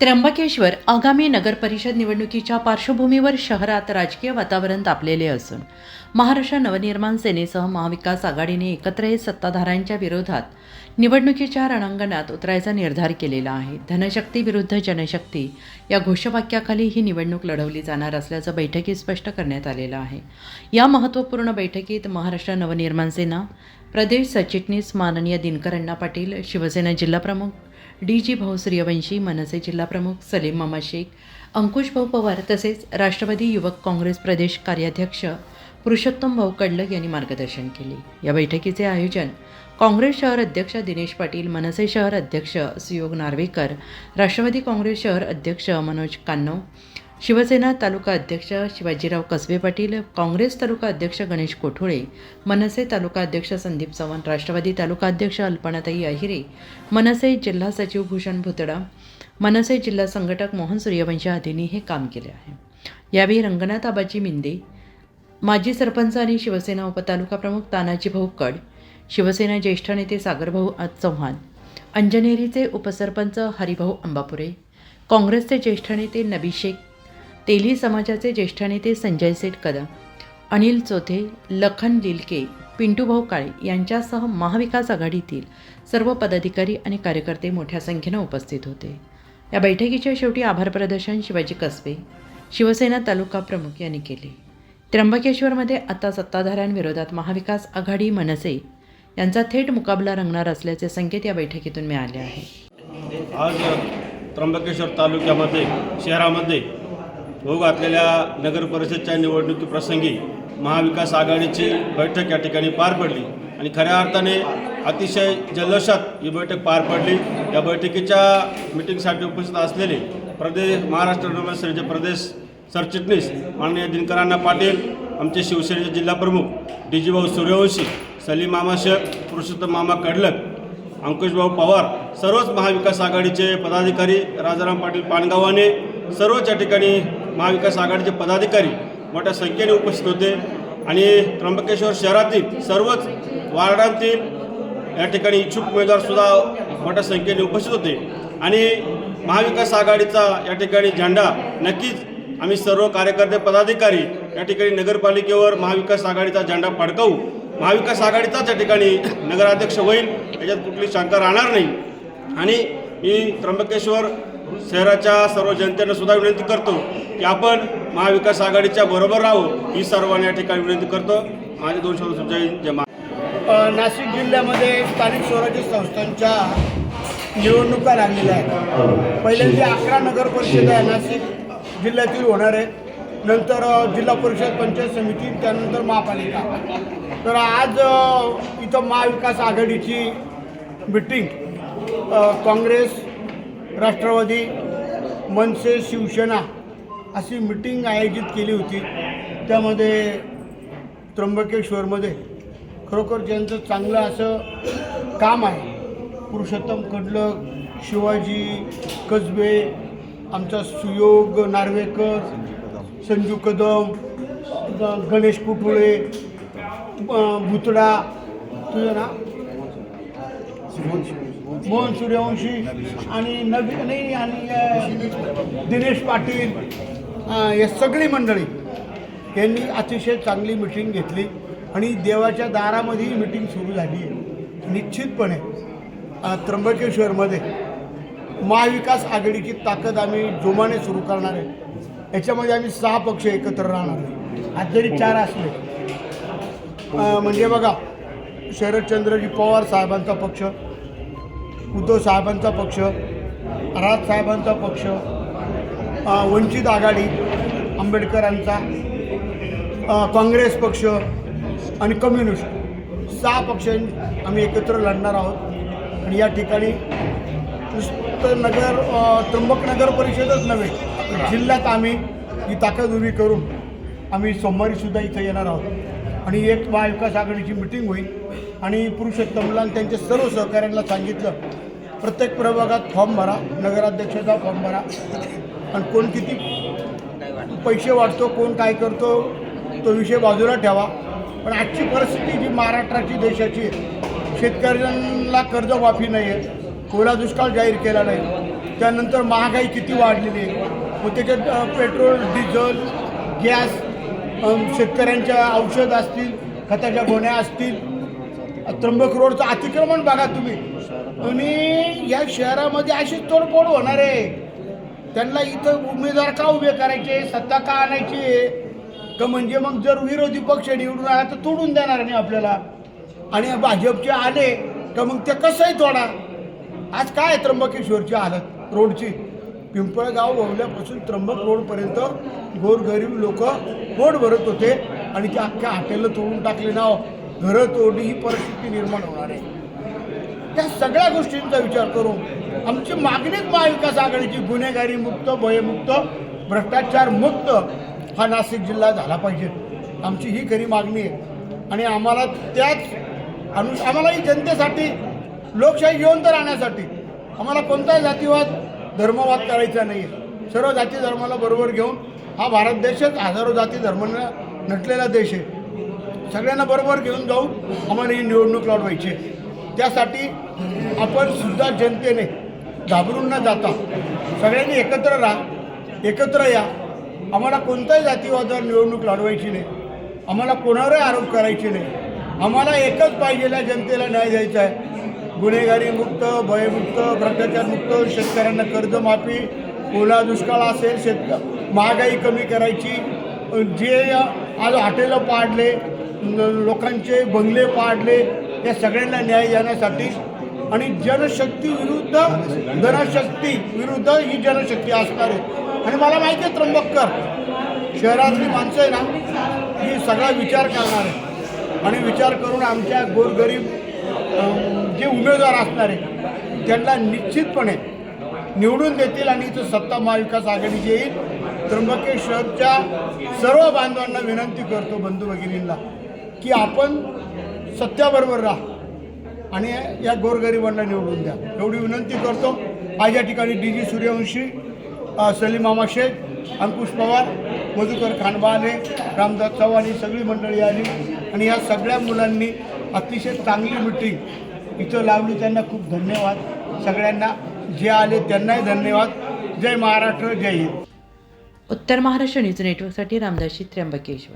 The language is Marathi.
त्र्यंबकेश्वर आगामी नगरपरिषद निवडणुकीच्या पार्श्वभूमीवर शहरात राजकीय वातावरण तापलेले असून महाराष्ट्र नवनिर्माण सेनेसह महाविकास आघाडीने एकत्र येत सत्ताधाऱ्यांच्या विरोधात निवडणुकीच्या रणांगणात उतरायचा निर्धार केलेला आहे. धनशक्ती विरुद्ध जनशक्ती या घोषवाक्याखाली ही निवडणूक लढवली जाणार असल्याचं बैठकीत स्पष्ट करण्यात आलेलं आहे. या महत्त्वपूर्ण बैठकीत महाराष्ट्र नवनिर्माण सेना प्रदेश सचिटणीस माननीय दिनकर अण्णा पाटील शिवसेना जिल्हाप्रमुख डी जी भाऊ सूर्यवंशी मनसे जिल्हाप्रमुख सलीम मामा शेख अंकुश भाऊ पवार तसेच राष्ट्रवादी युवक काँग्रेस प्रदेश कार्याध्यक्ष पुरुषोत्तम भाऊ कडलग यांनी मार्गदर्शन केले. या बैठकीचे आयोजन काँग्रेस शहर अध्यक्ष दिनेश पाटील मनसे शहर अध्यक्ष सुयोग नार्वेकर राष्ट्रवादी काँग्रेस शहर अध्यक्ष मनोज कान्नव शिवसेना तालुका अध्यक्ष शिवाजीराव कसबे पाटील काँग्रेस तालुका अध्यक्ष गणेश कोठोळे मनसे तालुका अध्यक्ष संदीप चव्हाण राष्ट्रवादी तालुका अध्यक्ष अल्पनाताई अहिरे मनसे जिल्हा सचिव भूषण भुतडा मनसे जिल्हा संघटक मोहन सूर्यवंशी आदींनी हे काम केले आहे. यावेळी रंगनाथ आबाजी मिंदे माजी सरपंच आणि शिवसेना उपतालुका प्रमुख तानाजी भाऊ कड शिवसेना ज्येष्ठ नेते सागरभाऊ चव्हाण अंजनेरीचे उपसरपंच हरिभाऊ अंबापुरे काँग्रेसचे ज्येष्ठ नेते नबी शेख तेली समाजाचे ज्येष्ठ नेते संजय सेठ कदम अनिल चोथे लखन लिलके पिंटूभाऊ काळे यांच्यासह महाविकास आघाडीतील सर्व पदाधिकारी आणि कार्यकर्ते मोठ्या संख्येनं उपस्थित होते. या बैठकीच्या शेवटी आभार प्रदर्शन शिवाजी कसबे शिवसेना तालुका प्रमुख यांनी केले. त्र्यंबकेश्वरमध्ये आता सत्ताधाऱ्यांविरोधात महाविकास आघाडी मनसे यांचा थेट मुकाबला रंगणार असल्याचे संकेत या बैठकीतून मिळाले आहे. आज त्र्यंबकेश्वर तालुक्यामध्ये शहरामध्ये होऊ घातलेल्या नगर परिषदच्या निवडणुकीप्रसंगी महाविकास आघाडीची बैठक या ठिकाणी पार पडली. आणि खऱ्या अर्थाने अतिशय जल्लोषात ही बैठक पार पडली. या बैठकीच्या मिटिंगसाठी उपस्थित असलेले प्रदेश महाराष्ट्र निर्माण प्रदेश सरचिटणीस माननीय दिनकरांना पाटील आमचे शिवसेनेचे जिल्हाप्रमुख डी जी भाऊ सूर्यवंशी सलीम मामा शेख पुरुषोत्तम मामा कडलक अंकुशभाऊ पवार सर्वच महाविकास आघाडीचे पदाधिकारी राजाराम पाटील पानगावाने सर्वच या ठिकाणी महाविकास आघाडीचे पदाधिकारी मोठ्या संख्येने उपस्थित होते. आणि त्र्यंबकेश्वर शहरातील सर्वच वार्डांतील या ठिकाणी इच्छुक उमेदवारसुद्धा मोठ्या संख्येने उपस्थित होते. आणि महाविकास आघाडीचा या ठिकाणी झेंडा नक्कीच आम्ही सर्व कार्यकर्ते पदाधिकारी या ठिकाणी नगरपालिकेवर महाविकास आघाडीचा झेंडा फडकावू. महाविकास आघाडीचाच या ठिकाणी नगराध्यक्ष होईल याच्यात कुठली शंका राहणार नाही. आणि मी त्र्यंबकेश्वर शहराच्या सर्व जनतेनं सुद्धा विनंती करतो की आपण महाविकास आघाडीच्या बरोबर राहू ही सर्वांना या ठिकाणी विनंती करतो. माझे दोन शब्द जय जमा नाशिक जिल्ह्यामध्ये स्थानिक स्वराज्य संस्थांच्या निवडणुका लागलेल्या आहेत. पहिल्यांदा अकरा नगर परिषद आहे नाशिक जिल्ह्यातील होणार आहेत. नंतर जिल्हा परिषद पंचायत समिती त्यानंतर महापालिका. तर आज इथं महाविकास आघाडीची मिटिंग काँग्रेस राष्ट्रवादी मनसे शिवसेना अशी मिटिंग आयोजित केली होती. त्यामध्ये त्र्यंबकेश्वरमध्ये खरोखर ज्यांचं चांगलं असं काम आहे पुरुषोत्तम कडलक शिवाजी कसबे आमचा सुयोग नार्वेकर संजू कदम गणेश कुटुळे भुतडा तुझं ना मोहन सूर्यवंशी आणि नवी नाही आणि दिनेश पाटील. या सगळी मंडळी यांनी अतिशय चांगली मिटिंग घेतली आणि देवाच्या दारामध्ये ही मिटिंग सुरू झाली आहे. निश्चितपणे त्र्यंबकेश्वरमध्ये महाविकास आघाडीची ताकद आम्ही जोमाने सुरू करणार आहे. याच्यामध्ये आम्ही सहा पक्ष एकत्र राहणार आहे. आज जरी चार असले म्हणजे बघा शरदचंद्रजी पवार साहेबांचा पक्ष उद्धव साहेबांचा पक्ष राज साहेबांचा पक्ष वंचित आघाडी आंबेडकरांचा काँग्रेस पक्ष आणि कम्युनिस्ट सहा पक्ष आम्ही एकत्र लढणार आहोत. आणि या ठिकाणी नुसतं नगर त्र्यंबक नगर परिषदच नव्हे जिल्ह्यात आम्ही ही ताकद उभी करून आम्ही सोमवारीसुद्धा इथं येणार आहोत. आणि एक महाविकास आघाडीची मिटिंग होईल. आणि पुरुषोत्तमला आणि त्यांच्या सर्व सहकाऱ्यांना सांगितलं प्रत्येक प्रभागात फॉर्म भरा नगराध्यक्षाचा फॉर्म भरा. आणि कोण किती पैसे वाटतो कोण काय करतो तो विषय बाजूला ठेवा. पण आजची परिस्थिती जी महाराष्ट्राची देशाची आहे शेतकऱ्यांना कर्जमाफी नाही आहे ओला दुष्काळ जाहीर केला नाही. त्यानंतर महागाई किती वाढलेली आहे. मग त्याच्यात पेट्रोल डिझेल गॅस शेतकऱ्यांच्या औषध असतील खताच्या गोण्या असतील. त्र्यंबक रोडचं अतिक्रमण बघा तुम्ही. आणि या शहरामध्ये अशीच तोडफोड होणार आहे. त्यांना इथं उमेदवार का उभे करायचे? सत्ता का आणायची? का म्हणजे मग जर विरोधी पक्ष निवडून आला तर तोडून देणार नाही आपल्याला. आणि भाजपचे आले तर मग ते कसंही तोडा आज काय त्र्यंबकेश्वरची हालत? रोडची. पिंपळगाव भवल्यापासून त्र्यंबक रोडपर्यंत गोरगरीब लोक पोट भरत होते आणि ते अख्ख्या हॉटेलला तोडून टाकले नाव. घरं तोडली ही परिस्थिती निर्माण होणार आहे. त्या सगळ्या गोष्टींचा विचार करून आमची मागणीच महाविकास आघाडीची गुन्हेगारी मुक्त भयमुक्त भ्रष्टाचार मुक्त हा नाशिक जिल्हा झाला पाहिजे. आमची ही खरी मागणी आहे. आणि आम्हाला त्याच अनु आम्हाला ही जनतेसाठी लोकशाही जिवंत राहण्यासाठी आम्हाला कोणताही जातीवाद धर्मवाद करायचा नाही आहे सर्व जाती धर्माला बरोबर घेऊन हा भारत देशच हजारो जाती धर्मांना नटलेला देश आहे. सगळ्यांना बरोबर घेऊन जाऊन आम्हाला ही निवडणूक लढवायची त्यासाठी आपण सुद्धा जनतेने घाबरून न जाता सगळ्यांनी एकत्र राहा एकत्र या. आम्हाला कोणत्याही जातीवादावर निवडणूक लढवायची नाही. आम्हाला कोणावरही आरोप करायचे नाही. आम्हाला एकच पाहिजेला जनतेला न्याय द्यायचा आहे. गुन्हेगारी मुक्त भयमुक्त भ्रष्टाचारमुक्त शेतकऱ्यांना कर्जमाफी ओला दुष्काळ असेल शेतक महागाई कमी करायची जे आज हॉटेलं पाडले लोकांचे बंगले पाडले या सगळ्यांना न्याय देण्यासाठी आणि जनशक्ती विरुद्ध धनशक्ती विरुद्ध ही जनशक्ती असणार आहे. आणि मला माहिती आहे त्र्यंबककर. शहरातली माणसं आहे ना ही सगळा विचार करणार आहे. आणि विचार करून आमच्या गोरगरीब जे उमेदवार असणार आहे त्यांना निश्चितपणे निवडून देतील आणि इथं सत्ता महाविकास आघाडीची येईल. त्र्यंबकेश्वरच्या सर्व बांधवांना विनंती करतो बंधू भगिनींना की आपण सत्याबरोबर राहा. आणि या गोरगरिबांना निवडून द्या. एवढी विनंती करतो. आज या ठिकाणी डी जी सूर्यवंशी सलीम मामा शेख अंकुश पवार मधुकर खानबाने रामदास चव्हाण ही सगळी मंडळी आली. आणि या सगळ्या मुलांनी अतिशय चांगली मिटिंग इथं लावली. त्यांना खूप धन्यवाद. सगळ्यांना जे आले त्यांनाही धन्यवाद. जय महाराष्ट्र जय हिंद. उत्तर महाराष्ट्र न्यूज नेटवर्कसाठी रामदासी त्र्यंबकेश्वर.